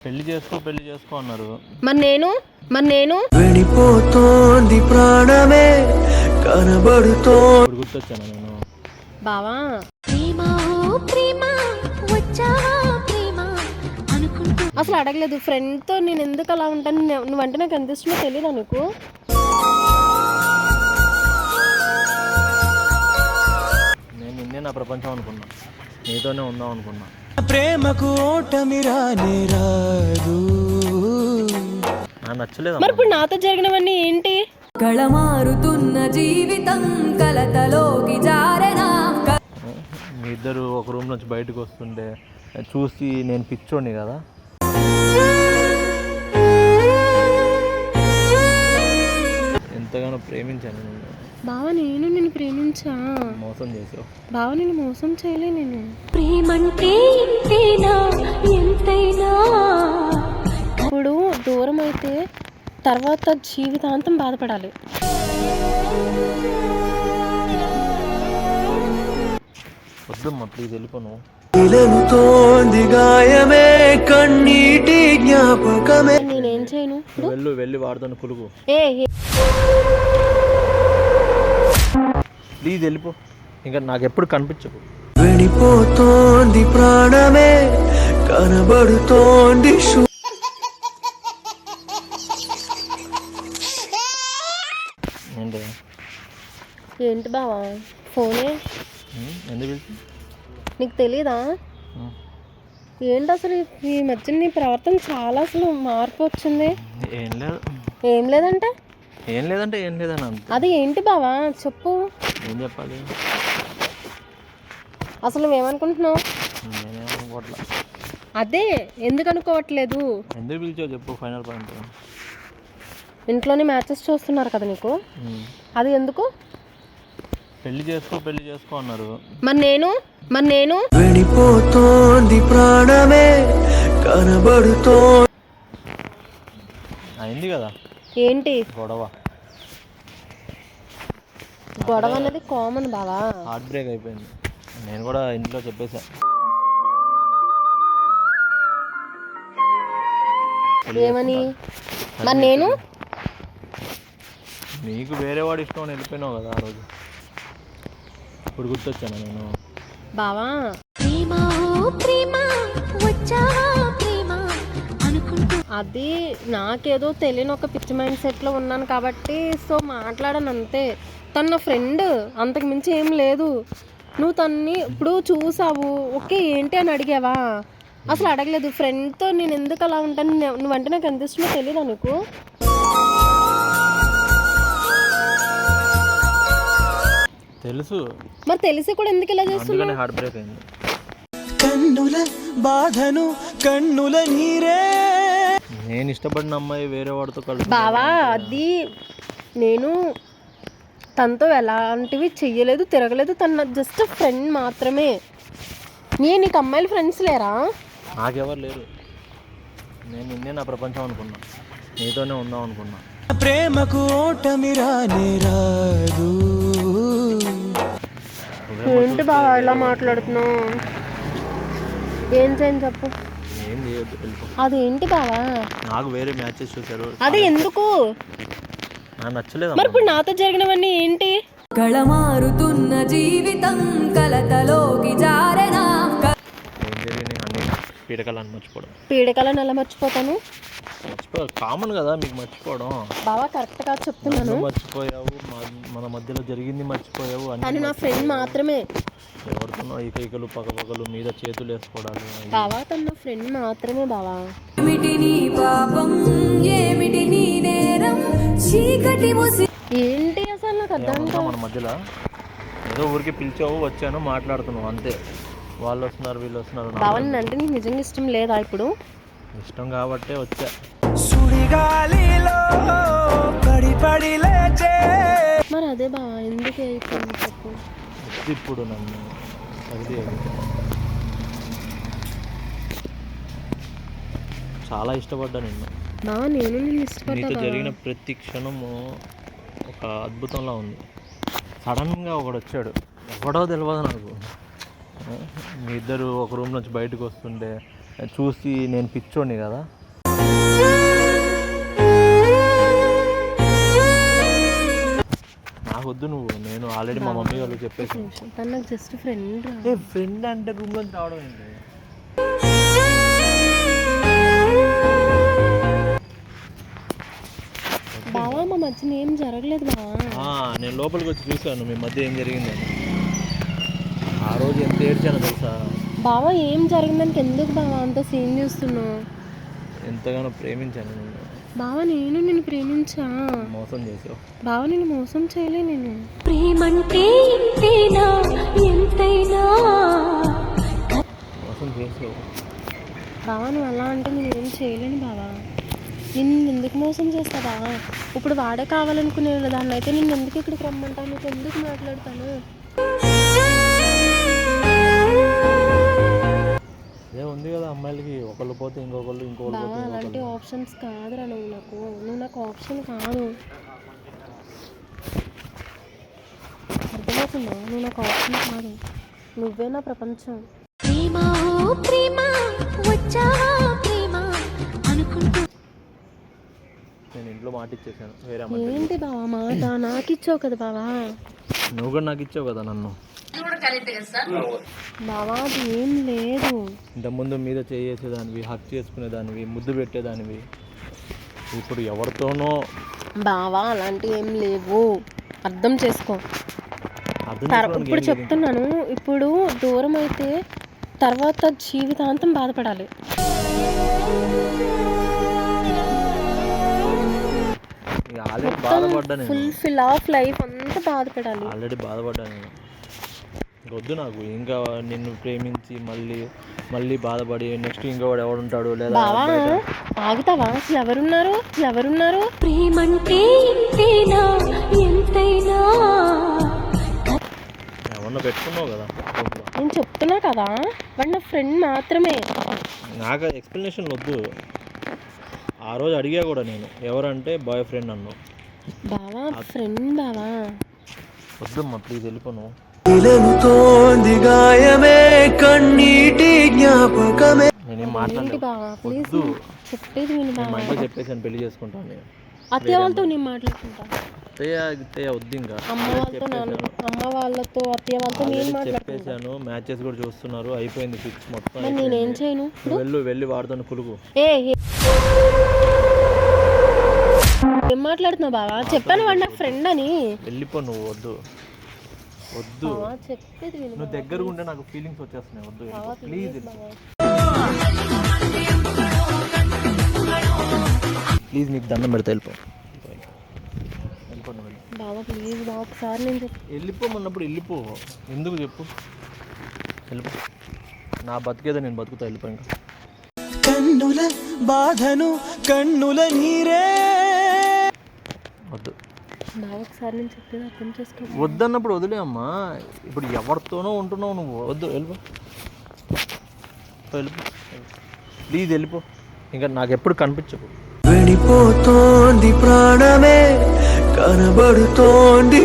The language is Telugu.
పెళ్ళి చేసుకో పెళ్ళి చేసుకో అన్నారు. మరి నేను మరి నేను? వెళ్ళిపోతోంది ప్రాణమే కనబడుతో ఇప్పుడు గుర్తొచ్చాను నేను? బావా. ప్రేమ ఓ ప్రేమ వచ్చావా ప్రేమ అనుకుంటూ అసలు అడగలేదు ఫ్రెండ్తో నేను ఎందుకు అలా ఉంటాను నే- నువ్వంటే నాకు ఎంత ఇష్టమో తెలియదా నీకు? నేను నిన్నే నా ప్రపంచం అనుకున్నా. నీతోనే ఉందాం అనుకున్నా. ప్రేమకు ఓటమి రానే రాదు. నచ్చలేదు మరి ఇప్పుడు నాతో జరిగినవన్నీ ఏంటి? కళమారుతున్న జీవితం కలతలోకి జారెనా? మీ ఇద్దరు ఒక రూమ్ నుంచి బయటకు వస్తుంటే చూసి నేను పిచ్చోడిని కదా? ఎంతగానో ప్రేమించాను నేను బావా నేను నిన్ను ప్రేమించా. మోసం చేసావు. బావ నేను మోసం చేయలే నేను. ప్రేమంటే ఇంతేనా ఎంతైనా. ఇప్పుడు దూరం అయితే తర్వాత జీవితాంతం బాధపడాలి. వద్దమ్మా ప్లీజ్ వెళ్ళిపోను ఇలనుతోంది గాయమే కన్నీటి జ్ఞాపకమే. నేనేం చేయను? వెళ్ళు వెళ్ళి వాడుతాను కులుకు ఏ ఏ, ప్లీజ్ వెళ్ళిపో. ఇంకా నాకు ఎప్పుడు కనిపించకు. వెళ్ళిపోతోంది ప్రాణమే కనబడుతోంది ఏంటి? ఏంటి బావా? ఫోనే? ఎందుకు నీకు తెలీదా? ఏంటి అసలు ఈ- మధ్య నీ ప్రవర్తన చాలా అసలు మార్పు వచ్చింది. ఏం లేదు. ఏం లేదంటే? ఏం లేదంటే ఏం లేదని అంత. అది ఏంటి బావా? చెప్పు. ఏం చెప్పాలి? అసలు నువ్వేమనుకుంటున్నావు? నేనేమనుకోవట్లా. అదే ఎందుకు అనుకోవట్లేదు ఎందుకు పిలిచావు చెప్పు ఫైనల్ పాయింట్. ఇంట్లోనే మ్యాచెస్ చూస్తున్నారు కదా నీకు? అది ఎందుకు? పెళ్ళి చేసుకో పెళ్ళి చేసుకో అన్నారు. మరి నేను మరి నేను? వెళ్ళిపోతోంది ప్రాణమే కనబడుతో అయింది కదా? ఏంటి? గొడవ. గొడవ అనేది కామన్ బావా. హార్ట్ బ్రేక్ అయిపోయింది. నేను కూడా ఇంట్లో చెప్పేసా. ఏమని? మరి నేను? నీకు వేరే వాడు ఇష్టం అని వెళ్ళిపోయినావు కదా ఆ రోజు. ఇప్పుడు గుర్తొచ్చాను నేను? బావా. అది నాకేదో తెలియని ఒక పిచ్చి మైండ్ సెట్లో ఉన్నాను కాబట్టి సో మాట్లాడాను అంతే. తను నా ఫ్రెండ్ అంతకు మించి ఏం లేదు. నువ్వు తన్ని ఇప్పుడు చూసావు. ఓకే ఏంటి అని అడిగావా? అసలు అడగలేదు. ఫ్రెండ్తో నేను ఎందుకు అలా ఉంటాను? నే- నువ్వంటే నాకు ఎంత ఇష్టమో తెలియదా నీకు? తెలుసు. మరి తెలిసి కూడా ఎందుకు ఇలా చేస్తున్నావు? అందుకనే హార్ట్ బ్రేక్ అయింది. కన్నుల బాధను కన్నుల నీరే. నేను ఇష్టపడిన అమ్మాయి వేరే వాడితో కలిసి బావా అది నేను తనతో ఎలాంటివి చెయ్యలేదు తిరగలేదు. తన జస్ట్ ఫ్రెండ్ మాత్రమే. నీ నీకు అమ్మాయిలు ఫ్రెండ్స్ లేరా? నాకెవరు లేరు. నేను నిన్నే నా ప్రపంచం అనుకున్నా. నీతోనే ఉందాం అనుకున్నా. ప్రేమకు ఓటమి రానే రాదు. ఏంటి బావా ఇలా మాట్లాడుతున్నావు? ఏం చేయని చెప్పు. ఏం చేయొద్దు అదేంటి బావా? నాకు వేరే మ్యాచెస్ చూశారు. అది ఎందుకు? నచ్చలేదు మరి ఇప్పుడు నాతో జరిగినవన్నీ ఏంటి? కళమారుతున్న జీవితం కలతలోకి జారెనా? ఏం జరిగింది? అన్ని పీడకలని మర్చిపోవడం. పీడకలను ఎలా మర్చిపోతాను? మర్చిపో కామన్ కదా మీకు మర్చిపోవడం. బావా కరెక్ట్గా చెప్తున్నాను. నువ్వు మర్చిపోయావు మా- మన మధ్యలో జరిగింది మర్చిపోయావు అన్ని నా ఫ్రెండ్ మాత్రమే. ఎవరితోనో ఏకైకలు పక్కపక్కలు మీద చేతులు వేసుకోవడాలు. బావా తను నా ఫ్రెండ్ మాత్రమే బావా. ఏమిటి నీ పాపం? ఏమిటి నీ నేరం? ఏంటి అసలు నాకు అర్థం మన మధ్యలో? ఏదో ఊరికి పిలిచావు వచ్చాను మాట్లాడుతున్నావు అంతే. వాళ్ళు వస్తున్నారు వీళ్ళు వస్తున్నారు బావని అంటే నీకు నిజంగా ఇష్టం లేదా ఇప్పుడు? ఇష్టం కాబట్టే వచ్చా. సుడిగాలిలో పడి పడి లేచే. మరి అదే బావా ఎందుకు అయిపోయింది చెప్పు? ఇప్పుడు నన్ను. అది. చాలా ఇష్టపడ్డా నిన్ను. బావా నేను నీతో జరిగిన ప్రతి క్షణము ఒక అద్భుతంలా ఉంది. సడన్గా ఒకడు వచ్చాడు. ఎవడో తెలియదు నాకు. మీ ఇద్దరు ఒక రూమ్ నుంచి బయటకు వస్తుంటే చూసి నేను పిచ్చోడిని కదా. నాకు వద్దు నువ్వు. నేను ఆల్రెడీ మా మమ్మీ వాళ్ళు చెప్పేసి జస్ట్ ఫ్రెండ్ ఫ్రెండ్ అంటే రూమ్ నుంచి రావడం ఏంటి? మధ్యన ఏం జరగలేదు బావా ఆ, నేను లోపలికి వచ్చి చూశాను మీ మధ్య ఏం జరిగిందని. ఆ రోజు ఎంత ఏడ్చాను తెలుసా? బావా ఏం జరిగిందానికి ఎందుకు బావా అంత సీన్ చూస్తున్నావు? ఎంతగానో ప్రేమించాను నేను బావా నేను నిన్ను ప్రేమించా? మోసం చేసావు బావా నేను మోసం చేయలే నేను. ప్రేమంటే ఇంతేనా? ఎంతైనా? మోసం చేసావు బావా నువ్వు అలా అంటే నేను ఏం చేయలేను బావా. నిన్ను ఎందుకు మోసం చేస్తా బావా ఇప్పుడు వాడే కావాలనుకునే దాన్ని అయితే నిన్ను ఎందుకు ఇక్కడికి రమ్మంటాను నీకు ఎందుకు మాట్లాడతాను? అదే ఉంది కదా అమ్మాయిలకి. ఒకళ్ళు పోతే ఇంకొకళ్ళు ఇంకొకళ్ళు బావా అలాంటి ఆప్షన్స్ కాదురా నువ్వు నాకు. నువ్వు నాకు ఆప్షన్ కాదు. అర్థమవుతుందా? నువ్వు నాకు ఆప్షన్ కాదు. నువ్వే నా ప్రపంచం. ఇంట్లో మాట ఇచ్చేసాను వేరే ఏంటి బావా మాట? నాకు ఇచ్చావు కదా బావా? నువ్వు కూడా నాకు ఇచ్చావు కదా నన్ను బావా అది ఏం లేదు. ఇంతకుముందు మీద చేసేదానివి హక్ చేసుకునేదానివి ముద్దు పెట్టేదానివి. ఇప్పుడు ఎవరితోనో బావా అలాంటివి ఏం లేవు. అర్థం చేసుకో. ఇప్పుడు. చెప్తున్నాను. ఇప్పుడు దూరం అయితే తర్వాత జీవితాంతం బాధపడాలి. ఇక ఆల్రెడీ బాధపడ్డా నేను. ఫుల్ ఫిల్ ఆఫ్ లైఫ్ అంతా బాధపడాలి. ఆల్రెడీ బాధపడ్డా నేను. ఇంక వద్దు నాకు ఇంకా నిన్ను ప్రేమించి మళ్ళీ మళ్ళీ బాధపడి నెక్స్ట్ ఇంకోవాడు ఎవడుంటాడు లేదా ఆగుతావా? అసలు ఎవరున్నారు? ఎవరున్నారు? ప్రేమంటే ఇంతేనా? ఎంతైనా? ఎవరన్నా పెట్టుకున్నావు కదా. నేను చెప్తున్నా కదా వాడు నా ఫ్రెండ్ మాత్రమే. నాకు ఎక్స్ప్లెనేషన్ వద్దు. ఆ రోజు అడిగా కూడా నేను ఎవరంటే బాయ్ ఫ్రెండ్ అన్నావు. బావా ఫ్రెండ్ బావా? వద్దమ్మా ప్లీజ్ వెళ్ళిపోను. ఇలనుతోంది గాయమే కన్నీటి జ్ఞాపకమే. నేనేం ఏంటి మాట్లాడలేదు బావా ప్లీజ్ వద్దు చెప్పేది విను నేను మా బావా. ఇంట్లో చెప్పేసాను పెళ్ళి చేసుకుంటాను నేను. అత్తయ్య వాళ్ళతో నేను మాట్లాడుకుంటా. అత్తయ్య గిత్తయ్య వద్దు ఇంకా. అమ్మ వాళ్ళతో నాన్న అమ్మ వాళ్ళతో అత్తయ్య వాళ్ళతో నేను మాట్లాడుకుంటా. చెప్పేశాను. మ్యాచెస్ కూడా చూస్తున్నారు. అయిపోయింది ఫిక్స్ మొత్తం మరి నేనేం చేయను? నువ్వు వెళ్ళు వెళ్ళి వాడుతాను కులుగు. ఏ ఏ. ఏం మాట్లాడుతున్నావు బావా? చెప్పాను వాడు నా ఫ్రెండ్ అని. వెళ్ళిపో నువ్వు వద్దు. వద్దు. చెప్పేది విను నువ్వు దగ్గరగా ఉంటే నాకు ఫీలింగ్స్ వచ్చేస్తున్నాయి. వద్దు ప్లీజ్ బావా. ప్లీజ్ నీకు దండం పెడతా వెళ్ళిపో. వెళ్ళిపో నువ్వు వెళ్ళి. బావా ప్లీజ్ బావా ఒకసారి నేను చెప్ వెళ్ళిపోమన్నప్పుడు వెళ్ళిపో. ఎందుకు చెప్పు? వెళ్ళిపో. నా బతికేదో నేను బతుకుతా వెళ్ళిపో ఇంకా. కన్నుల బాధను కన్నుల నీరే వద్దు. బావా ఒకసారి నేను చెప్పేది అర్థం చేసుకో వద్దన్నప్పుడు వదిలే అమ్మా. ఇప్పుడు ఎవరితోనో ఉంటున్నావు నువ్వు. వద్దు వెళ్ళిపో. వెళ్ళిపో. ప్లీజ్ వెళ్ళిపో. ఇంకా నాకు ఎప్పుడు కనిపించకు. వెళ్ళిపోతోంది ప్రాణమే కనబడుతోంది